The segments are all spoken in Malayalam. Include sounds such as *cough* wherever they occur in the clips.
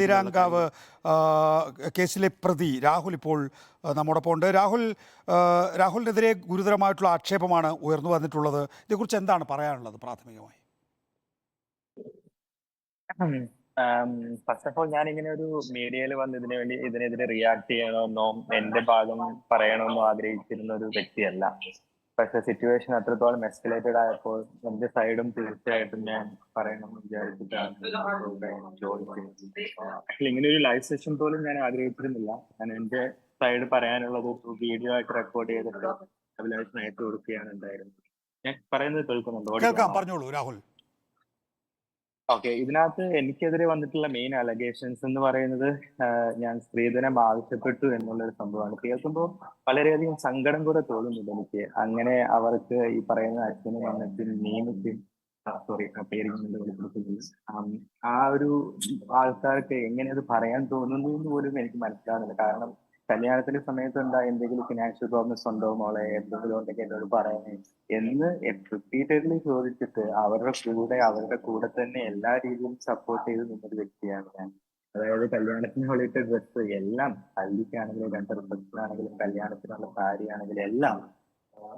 തിരാങ്കാവ് കേസിലെ പ്രതി രാഹുൽ ഇപ്പോൾ നമ്മോടൊപ്പം ഉണ്ട്. രാഹുൽ രാഹുലിനെതിരെ ഗുരുതരമായിട്ടുള്ള ആക്ഷേപമാണ് ഉയർന്നു വന്നിട്ടുള്ളത്. ഇതേക്കുറിച്ച് എന്താണ് പറയാനുള്ളത് പ്രാഥമികമായി? ഫസ്റ്റ് ഓഫ് ഓൾ ഞാൻ ഇങ്ങനെ ഒരു മീഡിയയിൽ വന്ന് ഇതിനു വേണ്ടി ഇതിനെതിരെ റിയാക്ട് ചെയ്യണമെന്നോ എന്റെ ഭാഗം പറയണമെന്നോ ആഗ്രഹിച്ചിരുന്ന ഒരു വ്യക്തിയല്ല. പക്ഷെ സിറ്റുവേഷൻ അത്രത്തോളം എസ്കലേറ്റഡ് ആയപ്പോൾ എന്റെ സൈഡും തീർച്ചയായിട്ടും ഞാൻ പറയണം വിചാരിച്ചിട്ടാണ് ജോയിൻ ഇങ്ങനെ ഒരു ലൈവ് സെഷൻ പോലും ഞാൻ ആഗ്രഹിച്ചിരുന്നില്ല. ഞാൻ എന്റെ സൈഡ് പറയാനുള്ളത് വീഡിയോ ആയിട്ട് റെക്കോർഡ് ചെയ്തിട്ട് അതിലായിട്ട് അയച്ചു കൊടുക്കുകയാണ് ഉണ്ടായിരുന്നത് ഞാൻ പറയുന്നത് കേൾക്കുന്നുണ്ടോ? കേൾക്കാം പറഞ്ഞോളൂ രാഹുൽ. ഓക്കെ ഇതിനകത്ത് എനിക്കെതിരെ വന്നിട്ടുള്ള മെയിൻ അലഗേഷൻസ് എന്ന് പറയുന്നത് ഞാൻ സ്ത്രീധനം ആവശ്യപ്പെട്ടു എന്നുള്ളൊരു സംഭവമാണ്. കേൾക്കുമ്പോൾ വളരെയധികം സങ്കടം കൂടെ തോന്നുന്നുണ്ട് എനിക്ക്. അങ്ങനെ അവർക്ക് ഈ പറയുന്ന അച്ഛനും അമ്മയ്ക്കും നിയമത്തിൽ സോറി പേര് വെളിപ്പെടുത്തുന്നില്ല ആ ഒരു ആൾക്കാർക്ക് എങ്ങനെ അത് പറയാൻ തോന്നുന്നു എന്ന് പോലും എനിക്ക് മനസ്സിലാകുന്നില്ല കാരണം കല്യാണത്തിന്റെ സമയത്ത് ഉണ്ടായ എന്തെങ്കിലും ഫിനാൻഷ്യൽ പ്രോബ്ലംസ് ഉണ്ടോ മോളെ? എന്തെങ്കിലും ഉണ്ടെങ്കിൽ എന്നോട് പറയണേ. എന്ന് റിപ്പീറ്റഡ്ലി ചോദിച്ചിട്ട് അവരുടെ കൂടെ അവരുടെ കൂടെ തന്നെ എല്ലാ രീതിയിലും സപ്പോർട്ട് ചെയ്ത് നിന്നൊരു വ്യക്തിയാണ് ഞാൻ. അതായത് കല്യാണത്തിന് വേണ്ടിയിട്ട് ഡ്രസ്സ് എല്ലാം പള്ളിക്കാണെങ്കിലും രണ്ട് റിസപ്ഷനാണെങ്കിലും കല്യാണത്തിനുള്ള സാരി ആണെങ്കിലും എല്ലാം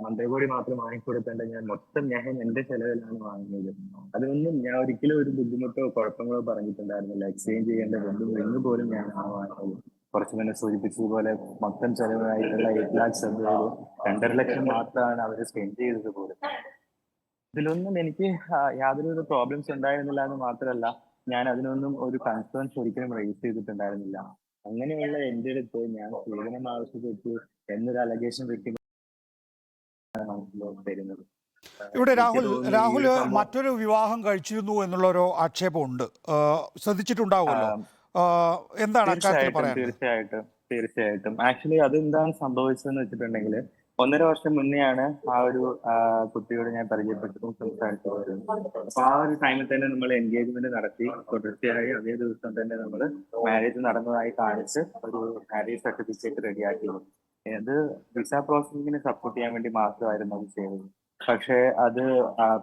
മന്ത്രികോടി മാത്രം വാങ്ങിക്കൊടുത്തേണ്ട ഞാൻ മൊത്തം ഞാൻ എന്റെ ചെലവിലാണ് വാങ്ങുന്നത് അതൊന്നും ഞാൻ ഒരിക്കലും ഒരു ബുദ്ധിമുട്ടോ കുഴപ്പങ്ങളോ പറഞ്ഞിട്ടുണ്ടായിരുന്നില്ല. എക്സ്ചേഞ്ച് ചെയ്യേണ്ട ബന്ധു എന്ന് പോലും ഞാൻ ആ വാങ്ങുന്നത് കുറച്ച് മുന്നേ സൂചിപ്പിച്ചതുപോലെ മൊത്തം ചെലവായിട്ടുള്ള എയ്റ്റ് ലാക്സ് എന്നൊരു രണ്ടര ലക്ഷം മാത്രമാണ് അവർ സ്പെൻഡ് ചെയ്തത് പോലും. ഇതിലൊന്നും എനിക്ക് യാതൊരു പ്രോബ്ലംസ് ഉണ്ടായിരുന്നില്ല എന്ന് മാത്രമല്ല ഞാൻ അതിനൊന്നും ഒരു കൺസേൺസ് ഒരിക്കലും റേസ് ചെയ്തിട്ടുണ്ടായിരുന്നില്ല. അങ്ങനെയുള്ള എന്റെ അടുത്ത് ഞാൻ സ്ത്രീധനം ആവശ്യപ്പെട്ടു എന്നൊരു അലഗേഷൻ മനസ്സിലോട്ട് തരുന്നത്. ഇവിടെ രാഹുൽ രാഹുൽ മറ്റൊരു വിവാഹം കഴിച്ചിരുന്നു എന്നുള്ളൊരു ആക്ഷേപമുണ്ട്. ശ്രദ്ധിച്ചിട്ടുണ്ടാവുമല്ലോ? എന്താണ് തീർച്ചയായിട്ടും തീർച്ചയായിട്ടും തീർച്ചയായിട്ടും. ആക്ച്വലി അത് എന്താണ് സംഭവിച്ചതെന്ന് വെച്ചിട്ടുണ്ടെങ്കിൽ ഒന്നര വർഷം മുന്നെയാണ് ആ ഒരു കുട്ടിയോട് ഞാൻ പരിചയപ്പെട്ടതും സംസാരിച്ചതും. അപ്പൊ ആ ഒരു ടൈമിൽ തന്നെ നമ്മൾ എൻഗേജ്മെന്റ് നടത്തി. തുടർച്ചയായി അതേ ദിവസം തന്നെ നമ്മൾ മാരേജ് നടന്നതായി കാണിച്ച് ഒരു മാരേജ് സർട്ടിഫിക്കറ്റ് റെഡിയാക്കി അത് വിസ പ്രോസസ്സിങ്ങിന് സപ്പോർട്ട് ചെയ്യാൻ വേണ്ടി മാത്രമായിരുന്നു അത് ചെയ്തത്. പക്ഷേ അത്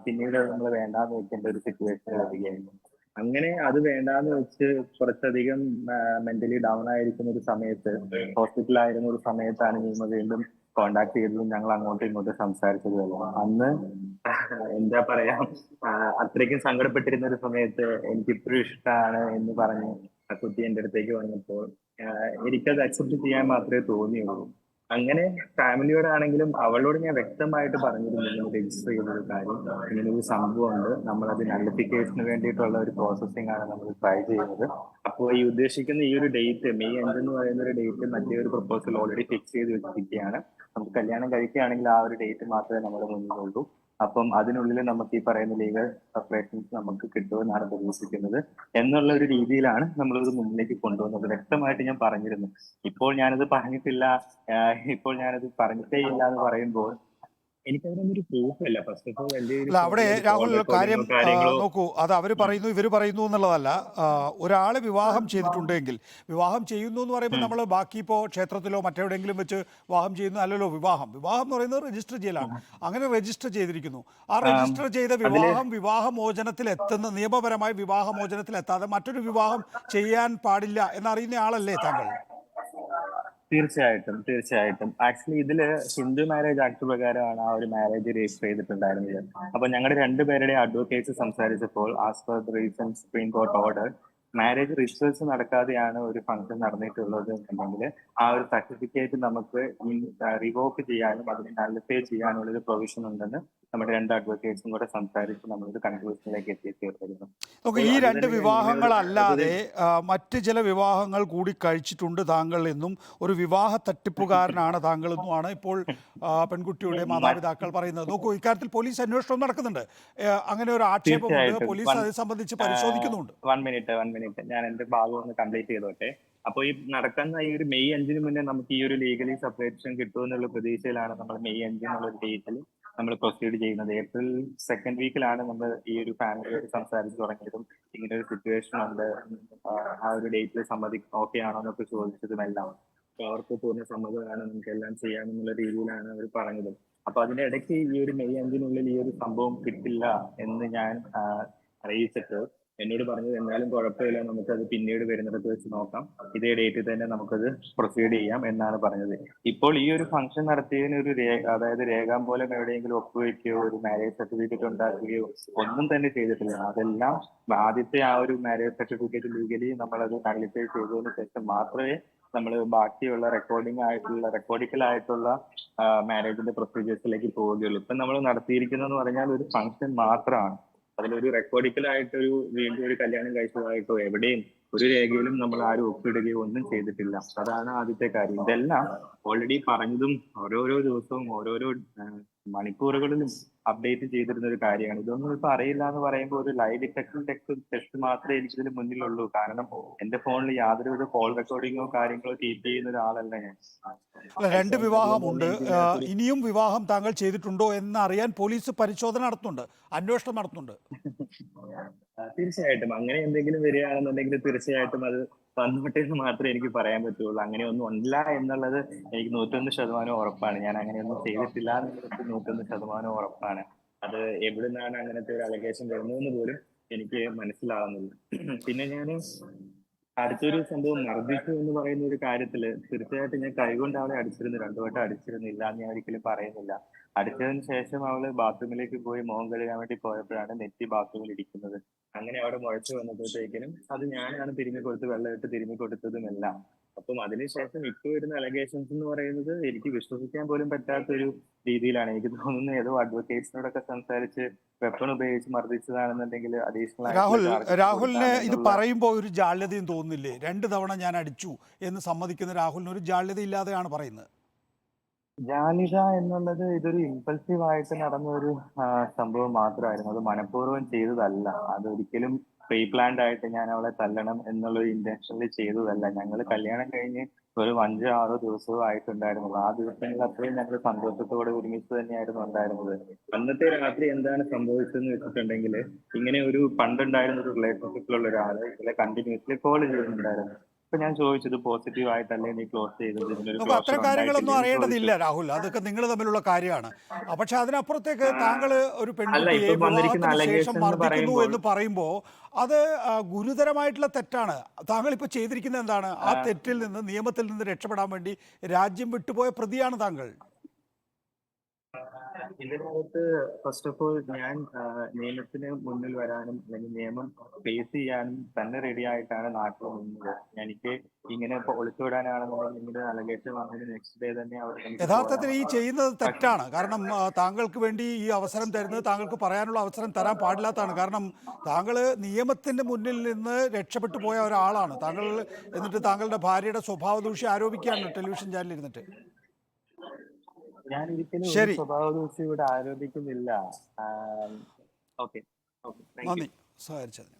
പിന്നീട് നമ്മൾ വേണ്ടാന്ന് വെക്കേണ്ട ഒരു സിറ്റുവേഷൻ വരികയായിരുന്നു. അങ്ങനെ അത് വേണ്ടാന്ന് വെച്ച് കുറച്ചധികം മെന്റലി ഡൗൺ ആയിരിക്കുന്ന ഒരു സമയത്ത് ഹോസ്പിറ്റലായിരുന്ന ഒരു സമയത്താണ് നിയമ വീണ്ടും കോണ്ടാക്ട് ചെയ്തതും ഞങ്ങൾ അങ്ങോട്ടും ഇങ്ങോട്ടും സംസാരിച്ചതും അന്ന് എന്താ പറയാ അത്രയ്ക്കും സങ്കടപ്പെട്ടിരുന്ന ഒരു സമയത്ത് എനിക്ക് ഇപ്പോഴും ഇഷ്ടമാണ് എന്ന് പറഞ്ഞ് ആ കുട്ടി എന്റെ അടുത്തേക്ക് വന്നപ്പോൾ എനിക്കത് അക്സെപ്റ്റ് ചെയ്യാൻ മാത്രമേ തോന്നിയുള്ളൂ. അങ്ങനെ ഫാമിലിയോടാണെങ്കിലും അവളോട് ഞാൻ വ്യക്തമായിട്ട് പറഞ്ഞിരുന്നു രജിസ്റ്റർ ചെയ്യുന്ന ഒരു കാര്യം ഇങ്ങനെ ഒരു സംഭവമുണ്ട്. നമ്മളത് നള്ളിഫിക്കേഷന് വേണ്ടിയിട്ടുള്ള ഒരു പ്രോസസ്സിംഗ് ആണ് നമ്മൾ ട്രൈ ചെയ്യുന്നത്. അപ്പോൾ ഈ ഉദ്ദേശിക്കുന്ന ഈ ഒരു ഡേറ്റ് മെയ് അഞ്ച് എന്ന് പറയുന്ന ഒരു ഡേറ്റ് മറ്റേ ഒരു പ്രപ്പോസൽ ഓൾറെഡി ഫിക്സ് ചെയ്ത് വെച്ചിരിക്കുകയാണ്. നമുക്ക് കല്യാണം കഴിക്കുകയാണെങ്കിൽ ആ ഒരു ഡേറ്റ് മാത്രമേ നമ്മുടെ മുന്നിലുള്ളൂ അപ്പം അതിനുള്ളിൽ നമുക്ക് ഈ പറയുന്ന ലീഗൽ സെപ്പറേഷൻസ് നമുക്ക് കിട്ടുമെന്നാണ് പ്രതീക്ഷിക്കുന്നത്. എന്നുള്ള ഒരു രീതിയിലാണ് നമ്മളിത് മുന്നിലേക്ക് കൊണ്ടുവന്നത്. വ്യക്തമായിട്ട് ഞാൻ പറഞ്ഞിരുന്നു. ഇപ്പോൾ ഞാനത് പറഞ്ഞിട്ടില്ല ഇപ്പോൾ ഞാനത് പറഞ്ഞിട്ടേ ഇല്ല എന്ന് പറയുമ്പോൾ അല്ല അവിടെ രാഹുൽ കാര്യം നോക്കൂ അത് അവർ പറയുന്നു ഇവർ പറയുന്നു എന്നുള്ളതല്ല. ഒരാൾ വിവാഹം ചെയ്തിട്ടുണ്ടെങ്കിൽ വിവാഹം ചെയ്യുന്നു എന്ന് പറയുമ്പോൾ നമ്മൾ ബാക്കി ഇപ്പോൾ ക്ഷേത്രത്തിലോ മറ്റെവിടെയെങ്കിലും വെച്ച് വിവാഹം ചെയ്യുന്നു അല്ലല്ലോ വിവാഹം. വിവാഹം എന്ന് പറയുന്നത് രജിസ്റ്റർ ചെയ്യലാണ്. അങ്ങനെ രജിസ്റ്റർ ചെയ്തിരിക്കുന്നു. ആ രജിസ്റ്റർ ചെയ്ത വിവാഹം വിവാഹമോചനത്തിൽ എത്തുന്ന നിയമപരമായി വിവാഹമോചനത്തിൽ എത്താതെ മറ്റൊരു വിവാഹം ചെയ്യാൻ പാടില്ല എന്നറിയുന്ന ആളല്ലേ താങ്കൾ? തീർച്ചയായിട്ടും തീർച്ചയായിട്ടും. ആക്ച്വലി ഇതിൽ ഹിന്ദു മാരേജ് ആക്ട് പ്രകാരമാണ് ആ ഒരു മാരേജ് രജിസ്റ്റർ ചെയ്തിട്ടുണ്ടായിരുന്നത്. അപ്പൊ ഞങ്ങളുടെ രണ്ടുപേരുടെ അഡ്വക്കേറ്റ്സ് സംസാരിച്ചപ്പോൾ as per recent supreme court order marriage rituals നടക്കാതെയാണ് ഒരു ഫംഗ്ഷൻ നടന്നിട്ടുള്ളത് എന്നുണ്ടെങ്കിൽ ആ ഒരു സർട്ടിഫിക്കറ്റ് നമുക്ക് റിവോക്ക് ചെയ്യാനും അതിനെ നല്ലിഫൈ ചെയ്യാനുള്ള ഒരു പ്രൊവിഷൻ ഉണ്ടെന്ന് നമ്മുടെ രണ്ട് അഡ്വക്കേറ്റ്സും കൂടെ സംസാരിച്ച് നമ്മളൊരു കൺക്ലൂഷനിലേക്ക് എത്തിച്ചേർന്നിരുന്നു ഈ രണ്ട് വിവാഹങ്ങളല്ലാതെ മറ്റ് ചില വിവാഹങ്ങൾ കൂടി കഴിച്ചിട്ടുണ്ട് താങ്കൾ എന്നും ഒരു വിവാഹ തട്ടിപ്പുകാരനാണ് താങ്കൾ എന്നുമാണ് ഇപ്പോൾ പെൺകുട്ടിയുടെ മാതാപിതാക്കൾ പറയുന്നത്. നോക്കൂ ഇക്കാര്യത്തിൽ പോലീസ് അന്വേഷണം നടക്കുന്നുണ്ട്. അങ്ങനെ ഒരു ആക്ഷേപമുണ്ട്. തീർച്ചയായിട്ടും. പോലീസ് അത് സംബന്ധിച്ച് പരിശോധിക്കുന്നുണ്ട്. One minute one minute. ഞാൻ എന്റെ ഭാഗം ഒന്ന് കംപ്ലീറ്റ് ചെയ്തോട്ടെ. അപ്പൊ ഈ നടക്കുന്ന ഈ ഒരു മെയ് അഞ്ചിന് മുന്നേ നമുക്ക് ഈ ഒരു ലീഗലി സെപ്പറേഷൻ കിട്ടുമെന്നുള്ള പ്രതീക്ഷയിലാണ് നമ്മൾ മെയ് അഞ്ചിനുള്ള ഒരു ഡേറ്റിൽ നമ്മൾ പ്രൊസീഡ് ചെയ്യുന്നത്. ഏപ്രിൽ സെക്കൻഡ് വീക്കിലാണ് നമ്മൾ ഈ ഒരു ഫാമിലിയായിട്ട് സംസാരിച്ച് തുടങ്ങിയതും ഇങ്ങനെ ഒരു സിറ്റുവേഷൻ ഉണ്ട്. ആ, ഒരു ഡേറ്റിൽ സമ്മതി ഓക്കെ ആണോ എന്നൊക്കെ ചോദിച്ചതും എല്ലാം. അവർക്ക് പൂർണ സമ്മതമാണ് നമുക്ക് എല്ലാം ചെയ്യാമെന്നുള്ള രീതിയിലാണ് അവർ പറഞ്ഞത്. അപ്പൊ അതിന്റെ ഇടയ്ക്ക് ഈ ഒരു മെയ് അഞ്ചിനുള്ളിൽ ഈ ഒരു സംഭവം കിട്ടില്ല എന്ന് ഞാൻ അറിയിച്ചിട്ട് എന്നോട് പറഞ്ഞത് എന്നാലും കുഴപ്പമില്ല. നമുക്കത് പിന്നീട് വരുന്നിടത്ത് വെച്ച് നോക്കാം. ഇതേ ഡേറ്റിൽ തന്നെ നമുക്കത് പ്രൊസീഡ് ചെയ്യാം എന്നാണ് പറഞ്ഞത്. ഇപ്പോൾ ഈ ഒരു ഫംഗ്ഷൻ നടത്തിയതിന് ഒരു രേഖ അതായത് രേഖാമൂലം എവിടെയെങ്കിലും ഒപ്പുവെക്കുകയോ ഒരു മാരേജ് സർട്ടിഫിക്കറ്റ് ഉണ്ടാക്കുകയോ ഒന്നും തന്നെ ചെയ്തിട്ടില്ല. അതെല്ലാം ആദ്യത്തെ ആ ഒരു മാരേജ് സർട്ടിഫിക്കറ്റ് ലീഗലി നമ്മളത് നള്ളിഫൈ ചെയ്തതിന് ശേഷം മാത്രമേ നമ്മൾ ബാക്കിയുള്ള റെക്കോർഡിംഗ് ആയിട്ടുള്ള റെക്കോർഡിക്കൽ ആയിട്ടുള്ള മാരേജിന്റെ പ്രൊസീജിയേഴ്സിലേക്ക് പോവുകയുള്ളൂ. ഇപ്പൊ നമ്മൾ നടത്തിയിരിക്കുന്നതെന്ന് പറഞ്ഞാൽ ഒരു ഫംഗ്ഷൻ മാത്രമാണ്. അതിലൊരു റെക്കോർഡിക്കൽ ആയിട്ടൊരു വീണ്ടും ഒരു കല്യാണം കഴിച്ചതായിട്ടോ എവിടെയും ഒരു രേഖയിലും നമ്മൾ ആരും ഒപ്പിടുകയോ ഒന്നും ചെയ്തിട്ടില്ല. അതാണ് ആദ്യത്തെ കാര്യം. ഇതെല്ലാം ഓൾറെഡി പറഞ്ഞതും ഓരോരോ ദിവസവും ഓരോരോ മണിക്കൂറുകളിലും അപ്ഡേറ്റ് ചെയ്തിരുന്ന ഒരു കാര്യമാണ്. ഇതൊന്നും ഇപ്പൊ അറിയില്ല എന്ന് പറയുമ്പോൾ ഒരു ലൈവ് ഡിറ്റക്ഷൻ ടെക്സ്റ്റ് ടെസ്റ്റ് മാത്രമേ എനിക്ക് ഇതിന് മുന്നിലുള്ളൂ. കാരണം എന്റെ ഫോണിൽ യാതൊരു ഒരു കോൾ റെക്കോർഡിങ്ങോ കാര്യങ്ങളോ കീപ്പ് ചെയ്യുന്ന ഒരാളല്ല ഞാൻ. രണ്ട് വിവാഹമുണ്ട്. ഇനിയും വിവാഹം താങ്കൾ ചെയ്തിട്ടുണ്ടോ എന്ന് അറിയാൻ പോലീസ് പരിശോധന നടത്തുന്നുണ്ട്. അന്വേഷണം നടത്തുന്നുണ്ട്. *laughs* തീർച്ചയായിട്ടും. അങ്ങനെ എന്തെങ്കിലും വരികയാണെന്നുണ്ടെങ്കിൽ തീർച്ചയായിട്ടും അത് വന്നോട്ടെ എന്ന് മാത്രമേ എനിക്ക് പറയാൻ പറ്റുള്ളൂ. അങ്ങനെ ഒന്നും ഇല്ല എന്നുള്ളത് എനിക്ക് നൂറ്റൊന്ന് ശതമാനം ഉറപ്പാണ്. ഞാൻ അങ്ങനെയൊന്നും ചെയ്തിട്ടില്ല എന്നുള്ളത് നൂറ്റൊന്ന് ശതമാനം ഉറപ്പാണ്. അത് എവിടെ നിന്നാണ് അങ്ങനത്തെ ഒരു അലഗേഷൻ വരുന്നതെന്ന് പോലും എനിക്ക് മനസ്സിലാവുന്നില്ല. പിന്നെ ഞാൻ അടുത്തൊരു സംഭവം മർദ്ദിച്ചു എന്ന് പറയുന്ന ഒരു കാര്യത്തിൽ തീർച്ചയായിട്ടും ഞാൻ കൈകൊണ്ട് അവളെ അടിച്ചിരുന്നു. രണ്ടു വട്ടം അടിച്ചിരുന്നില്ല എന്ന് ഞാൻ ഒരിക്കലും പറയുന്നില്ല. അടിച്ചതിന് ശേഷം അവൾ ബാത്റൂമിലേക്ക് പോയി മോഹം കഴുകാൻ വേണ്ടി പോയപ്പോഴാണ് നെറ്റി ബാത്റൂമിൽ ഇരിക്കുന്നത്. അങ്ങനെ അവിടെ മുഴച്ചു വന്നപ്പോഴത്തേക്കിനും അത് ഞാനാണ് തിരുമ്മി കൊടുത്ത് വെള്ളമിട്ട് തിരുമ്മി കൊടുത്തതുമെല്ലാം. അപ്പം അതിനുശേഷം ഇപ്പൊ വരുന്ന അലഗേഷൻസ് എന്ന് പറയുന്നത് എനിക്ക് വിശ്വസിക്കാൻ പോലും പറ്റാത്ത ഒരു രീതിയിലാണ്. എനിക്ക് തോന്നുന്നത് ഏതോ അഡ്വക്കേറ്റ്സിനോടൊക്കെ സംസാരിച്ച് വെപ്പൺ ഉപയോഗിച്ച് മർദ്ദിച്ചതാണെന്നുണ്ടെങ്കിൽ അഡീഷണൽ രാഹുൽ രാഹുലിന് ഇത് പറയുമ്പോൾ ഒരു ജാള്യതയും തോന്നുന്നില്ലേ? രണ്ട് തവണ ഞാൻ അടിച്ചു എന്ന് സമ്മതിക്കുന്ന രാഹുലിന് ഒരു ജാള്യത ഇല്ലാതെയാണ് പറയുന്നത്. ജാലിത എന്നുള്ളത് ഇതൊരു ഇമ്പൾസീവ് ആയിട്ട് നടന്ന ഒരു സംഭവം മാത്രമായിരുന്നു. അത് മനഃപൂർവം ചെയ്തതല്ല. അതൊരിക്കലും പ്രീ പ്ലാൻഡ് ആയിട്ട് ഞാൻ അവളെ തല്ലണം എന്നുള്ള ഇന്റൻഷനിൽ ചെയ്തതല്ല. ഞങ്ങൾ കല്യാണം കഴിഞ്ഞ് ഒരു അഞ്ചോ ആറോ ദിവസവും ആയിട്ടുണ്ടായിരുന്നുള്ളൂ ആ ദിവസങ്ങളിൽ അത്രയും ഞങ്ങൾ സന്തോഷത്തോടെ ഒരുമിച്ച് തന്നെയായിരുന്നു ഉണ്ടായിരുന്നത്. അന്നത്തെ രാത്രി എന്താണ് സംഭവിച്ചതെന്ന് വെച്ചിട്ടുണ്ടെങ്കിൽ ഇങ്ങനെ ഒരു പണ്ടുണ്ടായിരുന്ന ഒരു റിലേഷൻഷിപ്പിലുള്ള ഒരാൾ ഇതിലെ കണ്ടിന്യൂസ്ലി കോൾ ചെയ്യുന്നുണ്ടായിരുന്നു അപ്പൊ ഞാൻ ചോദിച്ചത് പോസിറ്റീവ് ആയിട്ടല്ലേ നീ ക്ലോസ് ചെയ്തത്? ഇതിനൊരു അത്ര കാര്യങ്ങളൊന്നും അറിയേണ്ടതില്ല രാഹുൽ. അതൊക്കെ നിങ്ങൾ തമ്മിലുള്ള കാര്യമാണ്. പക്ഷെ അതിനപ്പുറത്തേക്ക് താങ്കൾ ഒരു പെൺകുട്ടിയെ ഇപ്പം വിവാഹത്തിന് ശേഷം എന്ന് മർദ്ദിക്കുന്നു പറയുമ്പോൾ- എന്ന് പറയുമ്പോൾ അത് ഗുരുതരമായിട്ടുള്ള തെറ്റാണ്. താങ്കൾ ഇപ്പൊ ചെയ്തിരിക്കുന്നത് എന്താണ്? ആ. തെറ്റിൽ നിന്ന് നിയമത്തിൽ നിന്ന് രക്ഷപ്പെടാൻ വേണ്ടി രാജ്യം വിട്ടുപോയ പ്രതിയാണ് താങ്കൾ. ഇതിനകത്ത് ഫസ്റ്റ് ഓഫ് ഓൾ ഞാൻ നിയമത്തിന് മുന്നിൽ വരാനും അല്ലെങ്കിൽ നിയമം ഫേസ് ചെയ്യാനും തന്നെ റെഡി ആയിട്ടാണ് നാട്ടിൽ നിന്നത്. എനിക്ക് ഇങ്ങനെ ഇപ്പൊ ഒളിച്ചോടാനാണെന്നുണ്ടെങ്കിൽ അലഗേഷൻ വന്നതിന് നെക്സ്റ്റ് ഡേ തന്നെ അവർ യഥാർത്ഥത്തിൽ ഈ ചെയ്യുന്നത് തെറ്റാണ്. കാരണം താങ്കൾക്ക് വേണ്ടി ഈ അവസരം തരുന്നത് താങ്കൾക്ക് പറയാനുള്ള അവസരം തരാൻ പാടില്ലാത്തതാണ്. കാരണം താങ്കൾ നിയമത്തിന്റെ മുന്നിൽ നിന്ന് രക്ഷപ്പെട്ടു പോയ ഒരാളാണ്. താങ്കൾ എന്നിട്ട് താങ്കളുടെ ഭാര്യയുടെ സ്വഭാവ ദൂഷ്യം ആരോപിക്കുകയാണ് ടെലിവിഷൻ ചാനലിൽ ഇരുന്നിട്ട്. ഞാൻ ഒരിക്കലും സ്വഭാവ ദൂഷ്യം ഇവിടെ ആരോപിക്കുന്നില്ല ഓക്കെ. ഓക്കെ. നന്ദി. സഹകരിച്ചതിന്.